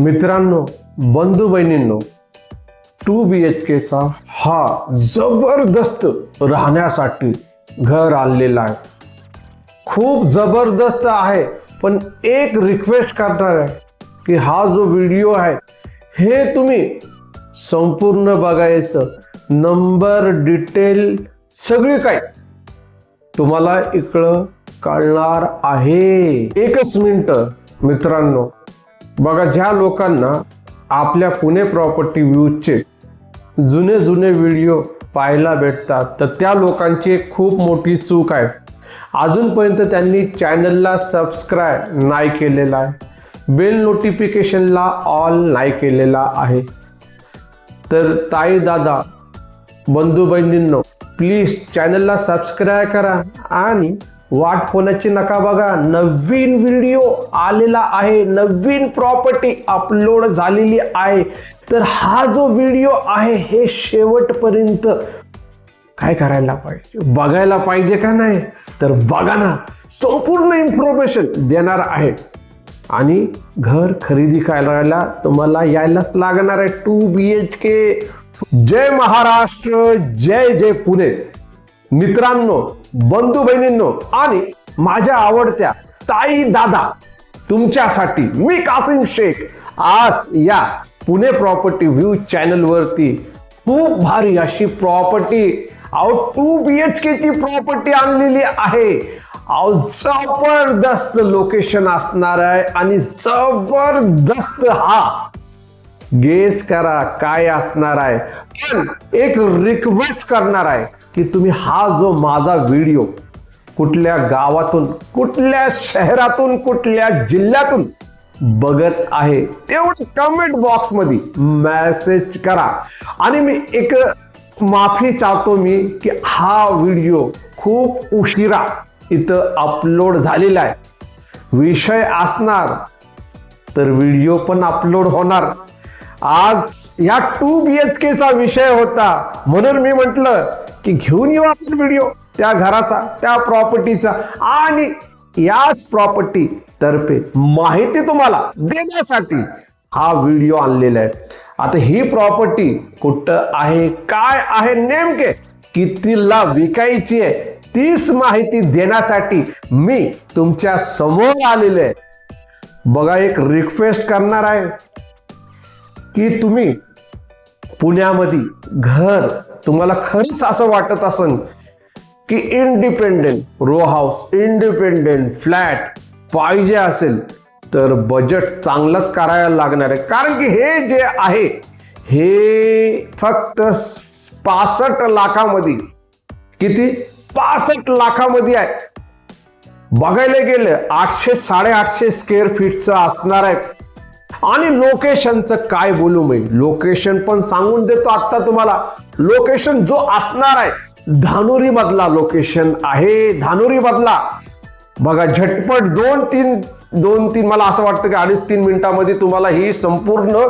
मित्रांनो बंधू बहिणींनो to B H केचा हा जबरदस्त राहण्यासाठी घर आणलेला आहे. खूप जबरदस्त आहे पण एक रिक्वेस्ट करणार आहे की हा जो व्हिडिओ आहे हे तुम्ही संपूर्ण बघायचं. नंबर डिटेल सगळी काय तुम्हाला इकडं कळणार आहे. एकच मिनटं मित्रांनो. बघा ज्या लोकांना आपल्या पुणे प्रॉपर्टी व्ह्यूजचे जुने जुने व्हिडिओ पाहायला भेटतात तर त्या लोकांची एक खूप मोठी चूक आहे. अजूनपर्यंत त्यांनी चॅनलला सबस्क्राईब नाही केलेला आहे. बेल नोटिफिकेशनला ऑल नाही केलेला आहे. तर ताई दादा बंधू बहिणींनो प्लीज चॅनलला सबस्क्राईब करा आणि वाट होण्याची नका बघा. नवीन व्हिडिओ आलेला आहे. नवीन प्रॉपर्टी अपलोड झालेली आहे. तर हा जो व्हिडिओ आहे हे शेवटपर्यंत काय करायला पाहिजे? बघायला पाहिजे का नाही? तर बघा ना. संपूर्ण इन्फॉर्मेशन देणार आहे. आणि घर खरेदी करायला तुम्हाला यायलाच लागणार आहे. टू बी एच के जय महाराष्ट्र जय जय पुणे. मित्रांनो बंधू बहिणींनो आणि माझ्या आवडत्या ताई दादा तुमच्यासाठी मी कासिम शेख आज या पुणे प्रॉपर्टी व्ह्यू चॅनलवरती खूप भारी अशी प्रॉपर्टी अहो टू बी एच के ची प्रॉपर्टी आणलेली आहे. अहो जबरदस्त लोकेशन असणार आहे आणि जबरदस्त हा. गेस करा काय असणार आहे. पण एक रिक्वेस्ट करणार आहे. की तुम्ही हा जो माझा व्हिडिओ कुठल्या गावातून कुठल्या शहरातून कुठल्या जिल्ह्यातून बघत आहे तेवढं कमेंट बॉक्समध्ये मेसेज करा. आणि मी एक माफी चाहतो मी की हा व्हिडिओ खूप उशिरा इथं अपलोड झालेला आहे. विषय असणार तर व्हिडिओ पण अपलोड होणार. आज या टू बी एच के चा विषय होता. म्हणून मी म्हटलं की घेऊन येऊ आपण व्हिडिओ त्या घराचा त्या प्रॉपर्टीचा आणि याच प्रॉपर्टी तर्फे माहिती तुम्हाला देण्यासाठी हा व्हिडिओ आणलेला आहे. आता ही प्रॉपर्टी कुठं आहे काय आहे नेमके कितीला विकायची आहे तीच माहिती देण्यासाठी मी तुमच्यासमोर आलेले आहे. बघा एक रिक्वेस्ट करणार आहे. की तुम्ही पुण्यामध्ये घर तुम्हाला खरंच असं वाटत असन की independent row house independent flat पाहिजे असेल तर बजेट चांगलंच करायला लागणार आहे. कारण की हे जे आहे हे फक्त पासष्ट लाखामध्ये किती? पासष्ट लाखामध्ये आहे. बघायला गेलं आठशे साडेआठशे स्क्वेअर फीटचं असणार आहे. आणि लोकेशनचं काय बोलू मी? लोकेशन पण सांगून देतो आता तुम्हाला. लोकेशन जो असणार आहे धानुरी मधला लोकेशन आहे धानुरी मधला बघा झटपट दोन तीन दोन तीन मला असं वाटतं की अडीच तीन मिनिटामध्ये तुम्हाला ही संपूर्ण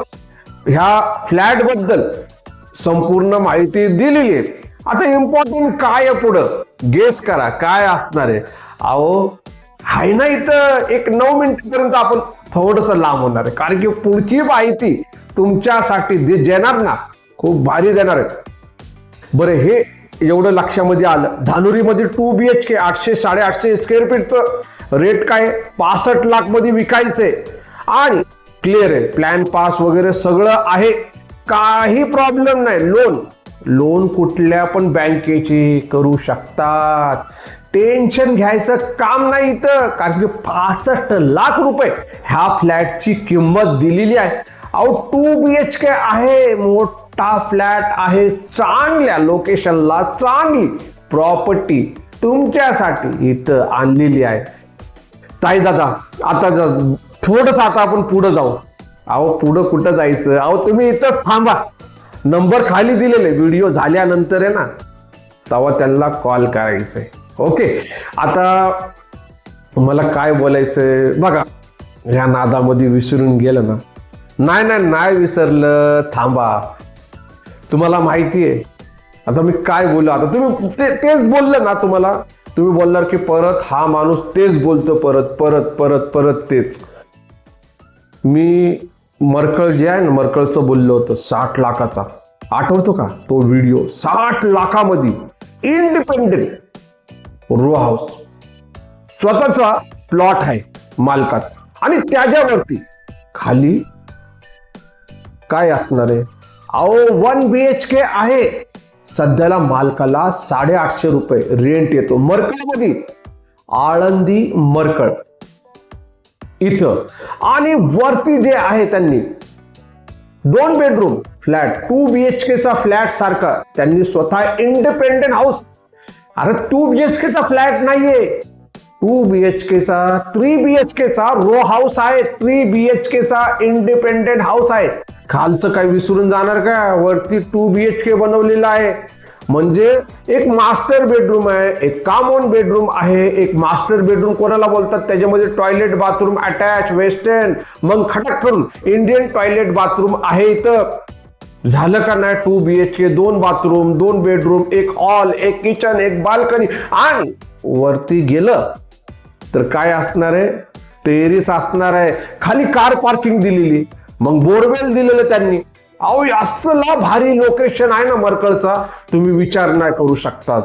ह्या फ्लॅटबद्दल संपूर्ण माहिती दिलेली आहे. आता इम्पॉर्टंट काय आहे पुढं? गेस करा काय असणार आहे? अहो हाय ना इथं एक नऊ मिनिटपर्यंत आपण थोडस लांब होणार आहे. कारण की पुढची माहिती तुमच्यासाठी दे देणार ना खूप भारी देणार आहे. बरं हे एवढं लक्षामध्ये आलं. धानुरीमध्ये टू बी एच के आठशे साडेआठशे स्क्वेअर फीटचं रेट काय? पासष्ट लाखमध्ये विकायचं विकायचंय. आणि क्लिअर आहे प्लॅन पास वगैरे सगळं आहे. काही प्रॉब्लेम नाही. लोन लोन कुठल्या पण बँकेची करू शकतात. टेन्शन घ्यायचं काम नाही इथं कारण की पासष्ट लाख रुपये ह्या फ्लॅटची किंमत दिलेली आहे. अहो टू बी एच के आहे मोठा फ्लॅट आहे चांगल्या लोकेशनला चांगली प्रॉपर्टी तुमच्यासाठी इथं आणलेली आहे. ताई दादा आता जा थोडस आता आपण पुढे जाऊ. अहो पुढं कुठं जायचं? अहो तुम्ही इथंच थांबा. नंबर खाली दिलेले व्हिडिओ झाल्यानंतर आहे ना तेव्हा त्यांना कॉल करायचंय. ओके. आता मला काय बोलायचंय? बघा ह्या नादामध्ये विसरून गेलं ना? नाही नाही नाही विसरलं. थांबा. तुम्हाला माहिती आहे. आता मी काय बोललो? आता तुम्ही ते तेच बोललं ना तुम्हाला? तुम्ही बोलणार की परत हा माणूस तेच बोलतो परत परत परत परत तेच. मी मरकळ जे आहे ना मरकळचं बोललो होतं साठ लाखाचा. आठवतो का? तो व्हिडिओ साठ लाखामध्ये. Independent row house. स्वतःचा प्लॉट आहे मालकाचा. आणि त्याच्यावरती खाली काय असणार आहे? अहो वन बी एच के आहे. सध्याला मालकाला साडेआठशे रुपये रेंट येतो. मरकळमध्ये. आळंदी मरकळ. इथं. आणि वरती जे आहे त्यांनी दोन bedroom flat two B H केचा flat सारखा. त्यांनी स्वतः इंडिपेंडेंट हाऊस अरे टू बी एच केचा फ्लॅट नाहीये. टू बी एच केचा थ्री बी एच केचा रो हाऊस आहे. थ्री बी एच केचा इंडिपेंडेंट हाऊस आहे. खालचं काही विसरून जाणार का? वरती टू बी एच के बनवलेलं आहे. म्हणजे एक मास्टर बेडरूम आहे एक कॉमन बेडरूम आहे एक मास्टर बेडरूम कोणाला बोलतात? त्याच्यामध्ये टॉयलेट बाथरूम अटॅच वेस्टर्न मग खटक करून इंडियन टॉयलेट बाथरूम आहे इथं. झालं का नाही टू बी एच के दोन बाथरूम दोन बेडरूम एक हॉल एक किचन एक बाल्कनी आणि वरती गेलं तर काय असणार आहे? टेरिस असणार आहे. खाली कार पार्किंग दिलेली. मग बोरवेल दिलेलं त्यांनी. अहो असला भारी लोकेशन आहे ना मरकळचा. तुम्ही विचार नाही करू शकतात.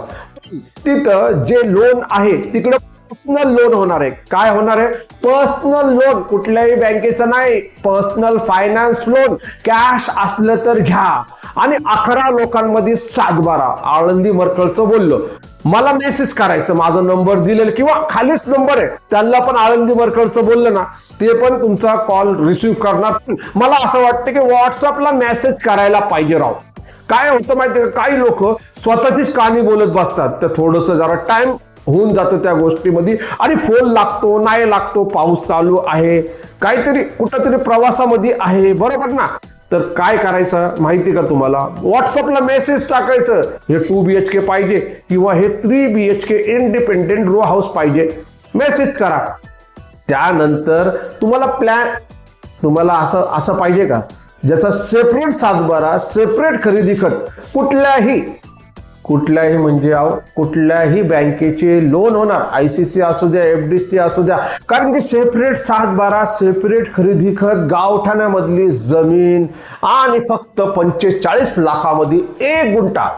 तिथं जे लोन आहे तिकडे पर्सनल लोन होणार आहे. काय होणार आहे? पर्सनल लोन कुठल्याही बँकेचं नाही. पर्सनल फायनान्स लोन कॅश असलं तर घ्या. आणि अकरा लोकांमध्ये सात बारा. आळंदी मरकळचं बोललो. मला मेसेज करायचं माझा नंबर दिलेला किंवा खालीच नंबर आहे. त्यांना पण आळंदी मरकडचं बोललं ना ते पण तुमचा कॉल रिसिव्ह करणार. मला असं वाटतं की व्हॉट्सअपला मेसेज करायला पाहिजे राव. काय होतं माहिती का? काही लोक स्वतःचीच कहाणी बोलत बसतात. तर थोडस जरा टाइम होऊन जातो त्या गोष्टीमध्ये. आणि फोन लागतो नाही लागतो पाऊस चालू आहे. काहीतरी कुठंतरी प्रवासामध्ये आहे बरोबर ना? तर काय करायचं माहिती का तुम्हाला? व्हॉट्सअपला मेसेज टाकायचं. हे टू बी एच के पाहिजे किंवा हे three B H K independent row house पाहिजे. मेसेज करा. त्यानंतर तुम्हाला प्लॅन तुम्हाला असं असं पाहिजे का? ज्याचा सेपरेट सातबारा सेपरेट खरेदी खत कुठल्याही कुठल्याही म्हणजे अहो कुठल्याही बँकेचे लोन होणार. आय सी सी असू द्या एफ डी सी असू द्या. कारण की सेपरेट सात बारा सेपरेट खरेदी खत गावठाण्यामधली जमीन आणि फक्त पंचेचाळीस लाखामध्ये एक गुंठा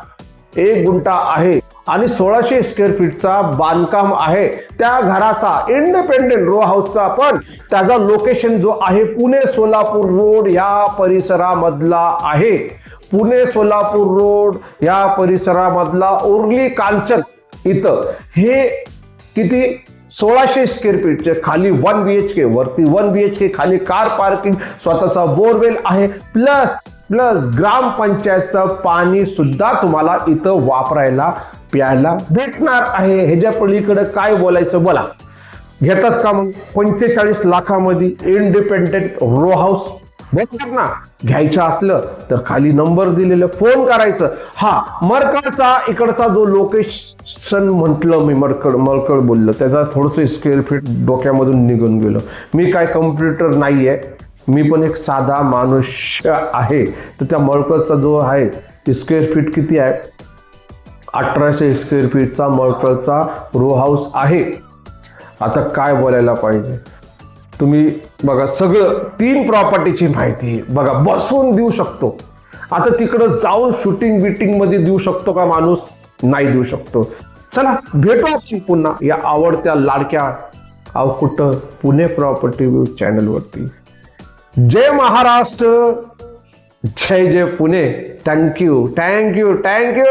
एक गुंठा आहे. आणि सोळाशे स्क्वेअर फीटचा बांधकाम आहे. त्या घराचा इंडिपेंडेंट रो हाऊसचा पण त्याचा लोकेशन जो आहे पुणे सोलापूर रोड या परिसरामधला आहे. पुणे सोलापूर रोड या परिसरामधला उर्ली कांचन इथं. हे किती? सोळाशे स्क्वेअर फीटचे खाली वन बी एच के वरती वन बी एच के खाली कार पार्किंग स्वतःचा बोरवेल आहे. प्लस प्लस ग्रामपंचायतचं पाणी सुद्धा तुम्हाला इथं वापरायला प्यायला भेटणार आहे. ह्याच्या पलीकडे काय बोलायचं बोला. घेतात का मग? पंचेचाळीस लाखामध्ये इंडिपेंडेंट रो हाऊस बघतात ना घ्यायचं असलं तर खाली नंबर दिलेलं फोन करायचं. हा मरकडचा इकडचा जो लोकेशन म्हटलं मी मरकड मरकड बोललो त्याचा थोडंसं स्क्वेअर फीट डोक्यामधून निघून गेलो. मी काय कम्प्युटर नाही आहे मी पण एक साधा मनुष्य आहे. तर त्या मळकळचा जो आहे स्क्वेअर फीट किती आहे? अठराशे स्क्वेअर फीटचा मळकळचा रो हाऊस आहे. आता काय बोलायला पाहिजे? तुम्ही बघा सगळं तीन प्रॉपर्टीची माहिती बघा बसून देऊ शकतो. आता तिकडं जाऊन शूटिंग बिटिंगमध्ये देऊ शकतो का माणूस? नाही देऊ शकतो. चला भेटू आपण पुन्हा या आवडत्या लाडक्या अव कुठं पुणे प्रॉपर्टी चॅनलवरती जय महाराष्ट्र जय जय Pune. Thank you thank you thank you